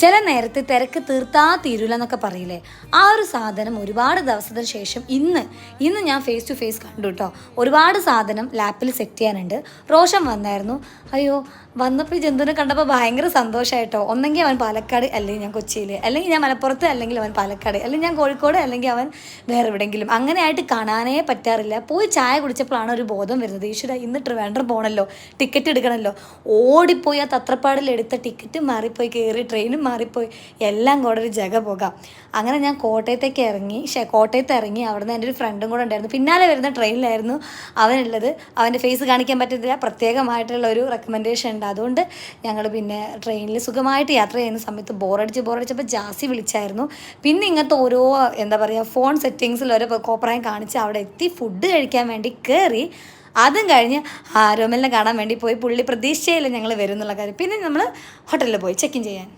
ചില നേരത്തെ തിരക്ക് തീർത്താ തീരൂല എന്നൊക്കെ പറയില്ലേ? ആ ഒരു സാധനം ഒരുപാട് ദിവസത്തിന് ശേഷം ഇന്ന് ഇന്ന് ഞാൻ ഫേസ് ടു ഫേസ് കണ്ടു കേട്ടോ ഒരുപാട് സാധനം ലാപ്പിൽ സെറ്റ് ചെയ്യാനുണ്ട്. റോഷൻ വന്നായിരുന്നു. അയ്യോ വന്നപ്പോൾ ജന്തുവിനെ കണ്ടപ്പോൾ ഭയങ്കര സന്തോഷമായിട്ടോ ഒന്നെങ്കിൽ അവൻ പാലക്കാട് അല്ലെങ്കിൽ ഞാൻ കൊച്ചിയിൽ അല്ലെങ്കിൽ ഞാൻ മലപ്പുറത്ത് അല്ലെങ്കിൽ അവൻ പാലക്കാട്. അല്ലെങ്കിൽ ഞാൻ കോഴിക്കോട് അല്ലെങ്കിൽ അവൻ വേറെ എവിടെയെങ്കിലും. അങ്ങനെ ആയിട്ട് കാണാനേ പറ്റാറില്ല. പോയി ചായ കുടിച്ചപ്പോഴാണ് ഒരു ബോധം വരുന്നത്. ഈശ്വര ഇന്ന് ട്രിവാൻഡ്രം പോകണമല്ലോ ടിക്കറ്റ് എടുക്കണമല്ലോ ഓടിപ്പോയി ആ തത്രപ്പാടിൽ എടുത്ത ടിക്കറ്റ് മാറിപ്പോയി കയറി ട്രെയിനും മാറിപ്പോയി. എല്ലാം കൂടെ ഒരു ജഗ പോകാം. അങ്ങനെ ഞാൻ കോട്ടയത്തേക്ക് ഇറങ്ങി. പക്ഷേ കോട്ടയത്ത് ഇറങ്ങി അവിടുന്ന് എന്റെ ഒരു ഫ്രണ്ടും കൂടെ ഉണ്ടായിരുന്നു. പിന്നാലെ വരുന്ന ട്രെയിനിലായിരുന്നു അവനുള്ളത്. അവന്റെ ഫേസ് കാണിക്കാൻ പറ്റത്തില്ല. പ്രത്യേകമായിട്ടുള്ള ഒരു റെക്കമെൻഡേഷൻ ഉണ്ട്. അതുകൊണ്ട് ഞങ്ങൾ പിന്നെ ട്രെയിനിൽ സുഖമായിട്ട് യാത്ര ചെയ്യുന്ന സമയത്ത് ബോറടിച്ച് ബോറടിച്ചപ്പോൾ ജാസി വിളിച്ചായിരുന്നു. പിന്നെ ഇങ്ങനത്തെ ഓരോ എന്താ പറയുക ഫോൺ സെറ്റിങ്സിൽ ഓരോ കോപ്രായം കാണിച്ച് അവിടെ എത്തി ഫുഡ് കഴിക്കാൻ വേണ്ടി കയറി അതും കഴിഞ്ഞ് ആരോമലിനെ കാണാൻ വേണ്ടി പോയി. പുള്ളി പ്രതീക്ഷയില്ല ഞങ്ങൾ വരും എന്നുള്ള കാര്യം. പിന്നെ നമ്മൾ ഹോട്ടലിൽ പോയി. ചെക്ക് ഇൻ ചെയ്യാൻ.